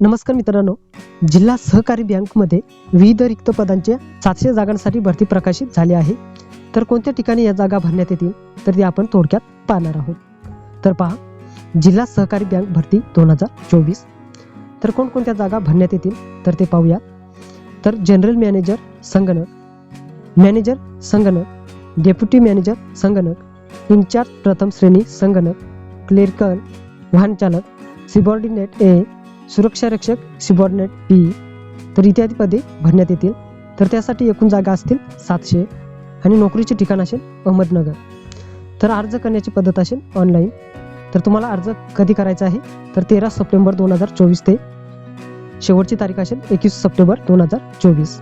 नमस्कार मित्रांनो. जिल्हा सहकारी बँकमध्ये विविध रिक्त पदांच्या सातशे जागांसाठी भरती प्रकाशित झाली आहे. तर कोणत्या ठिकाणी या जागा भरण्यात येतील? तर ते आपण थोडक्यात पाहणार आहोत. तर पहा जिल्हा सहकारी बँक भरती दोन हजार चोवीस. तर कोणकोणत्या जागा भरण्यात येतील? तर ते पाहूया. तर जनरल मॅनेजर संगणक मॅनेजर संगणक डेप्युटी मॅनेजर संगणक इन्चार्ज प्रथम श्रेणी संगणक क्लेरिकल वाहनचालक सिबॉर्डिनेट ए सुरक्षा रक्षक सिबॉर्डिनेट पी तर इत्यादी पदे भरण्यात येतील. तर त्यासाठी एकूण जागा असतील सातशे आणि नोकरीचे ठिकाण असेल अहमदनगर. तर अर्ज करण्याची पद्धत असेल ऑनलाईन तर तुम्हाला अर्ज कधी करायचा आहे? तर तेरा सप्टेंबर दोन हजार चोवीस ते शेवटची तारीख असेल एकवीस सप्टेंबर दोन हजार चोवीस.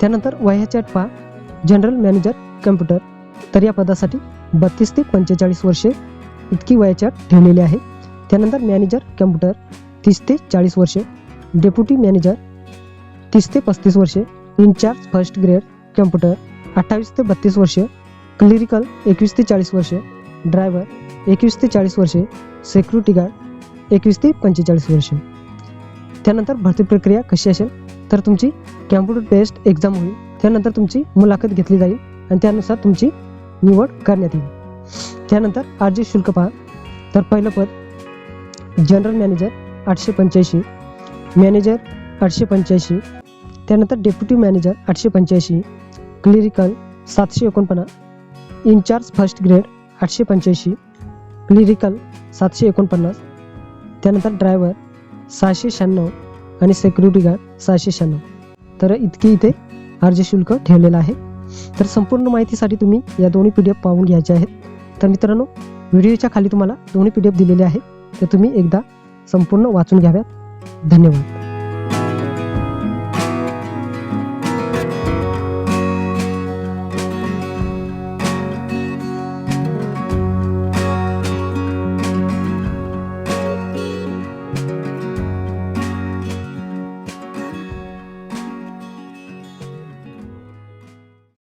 त्यानंतर वयाची अट पहा जनरल मॅनेजर कम्प्युटर तर या पदासाठी बत्तीस ते पंचेचाळीस वर्षे इतकी वयाची अट ठेवलेली आहे. त्यानंतर मॅनेजर कम्प्युटर तीस ते चाळीस वर्षे. डेप्युटी मॅनेजर तीस ते पस्तीस वर्षे. इन्चार्ज फर्स्ट ग्रेड कॅम्प्युटर अठ्ठावीस ते बत्तीस वर्षे. क्लिरिकल एकवीस ते चाळीस वर्षे. ड्रायव्हर एकवीस ते चाळीस वर्षे. सेक्युरिटी गार्ड एकवीस ते पंचेचाळीस वर्षे. त्यानंतर भरती प्रक्रिया कशी असेल? तर तुमची कॅम्प्युटर बेस्ड एक्झाम होईल. त्यानंतर तुमची मुलाखत घेतली जाईल आणि त्यानुसार तुमची निवड करण्यात येईल. त्यानंतर अर्जित शुल्क पहा. तर पहिलं पद जनरल मॅनेजर आठशे पंच्याऐंशी. मॅनेजर आठशे पंच्याऐंशी. त्यानंतर डेप्युटी मॅनेजर आठशे पंच्याऐंशी. क्लिरिकल सातशे एकोणपन्नास. इन्चार्ज फर्स्ट ग्रेड आठशे पंच्याऐंशी. क्लिरिकल सातशे एकोणपन्नास. त्यानंतर ड्रायव्हर सहाशे शहाण्णव आणि सेक्युरिटी गार्ड सहाशे शहाण्णव. तर इतके इथे अर्ज शुल्क ठेवलेलं आहे. तर संपूर्ण माहितीसाठी तुम्ही या दोन्ही पी डी एफ पाहून घ्यायचे आहेत. तर मित्रांनो व्हिडिओच्या खाली तुम्हाला दोन्ही पी डी एफ दिलेले आहेत. तर तुम्ही एकदा संपूर्ण वाचून घ्याव्यात. धन्यवाद.